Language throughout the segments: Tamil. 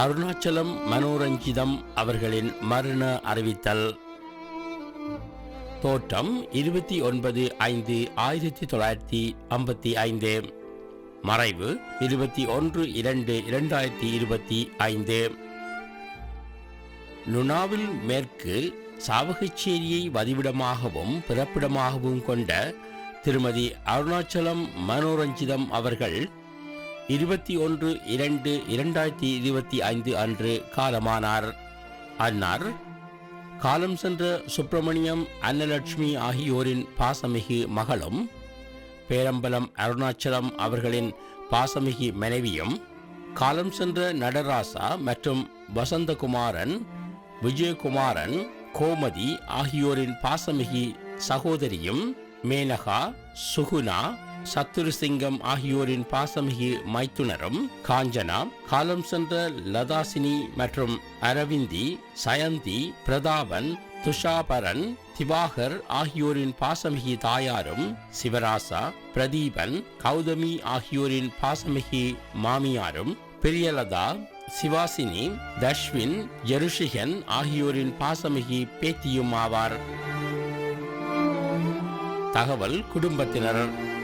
அருணாச்சலம் மனோரஞ்சிதம் அவர்களின் மரண அறிவித்தல். தோற்றம் இருபத்தி ஒன்பது ஐந்து ஆயிரத்தி தொள்ளாயிரத்தி ஐம்பத்தி ஐந்து. மறைவு இருபத்தி ஒன்று இரண்டு இரண்டாயிரத்தி இருபத்தி ஐந்து. நுணாவில் மேற்கு சாவகச்சேரியை வதிவிடமாகவும் பிறப்பிடமாகவும் கொண்ட திருமதி அருணாச்சலம் மனோரஞ்சிதம் அவர்கள் இருபத்தி ஒன்று இரண்டு இரண்டாயிரத்தி இருபத்தி ஐந்து அன்று காலமானார். அன்னார் காலம் சென்ற சுப்பிரமணியம் அன்னலட்சுமி ஆகியோரின் பாசமிகு மகளும் பேரம்பலம் அருணாச்சலம் அவர்களின் பாசமிகு மனைவியும் காலம் சென்ற நடராசா மற்றும் வசந்தகுமாரன் விஜயகுமாரன் கோமதி ஆகியோரின் பாசமிகு சகோதரியும் மேனகா சுகுணா சத்துருசிங்கம் ஆகியோரின் பாசமிகு மைத்துனரும் காஞ்சனா காலம் சென்ற லதாசினி மற்றும் அரவிந்தி சயந்தி பிரதாபன் துஷாபரன் திவாகர் ஆகியோரின் பாசமிகு தாயாரும் சிவராசா பிரதீபன் கௌதமி ஆகியோரின் பாசமிகு மாமியாரும் பிரியலதா சிவாசினி தஷ்வின் ஜெருஷிகன் ஆகியோரின் பாசமிகு பேத்தியும் ஆவார். தகவல் குடும்பத்தினர்.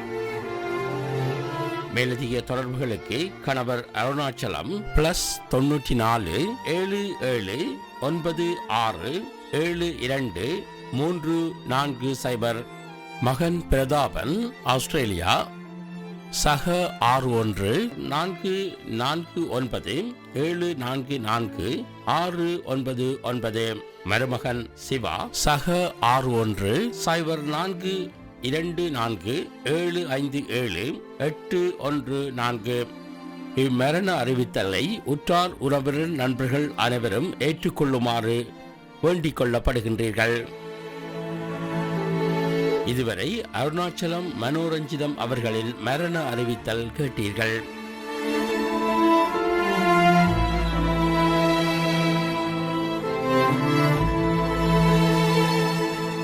மேலதிக தொடர்புகளுக்கு கணவர் அருணாச்சலம் பிளஸ் தொண்ணூற்றி நாலு ஏழு ஏழு ஒன்பது ஆறு ஏழு இரண்டு மூன்று நான்கு சைபர். மகன் பிரதாபன் ஆஸ்திரேலியா. சக ஆறு ஒன்று நான்கு நான்கு ஒன்பது ஏழு நான்கு நான்கு ஆறு ஒன்பது ஒன்பது. மருமகன் சிவா சக ஆறு ஒன்று சைபர் நான்கு இரண்டு நான்கு ஏழு ஐந்து ஏழு எட்டு ஒன்று நான்கு. இம்மரண அறிவித்தலை உற்றார் உறவினர் நண்பர்கள் அனைவரும் ஏற்றுக்கொள்ளுமாறு வேண்டிக் கொள்ளப்படுகின்றீர்கள். இதுவரை அருணாச்சலம் மனோரஞ்சிதம் அவர்களின் மரண அறிவித்தல் கேட்டீர்கள்.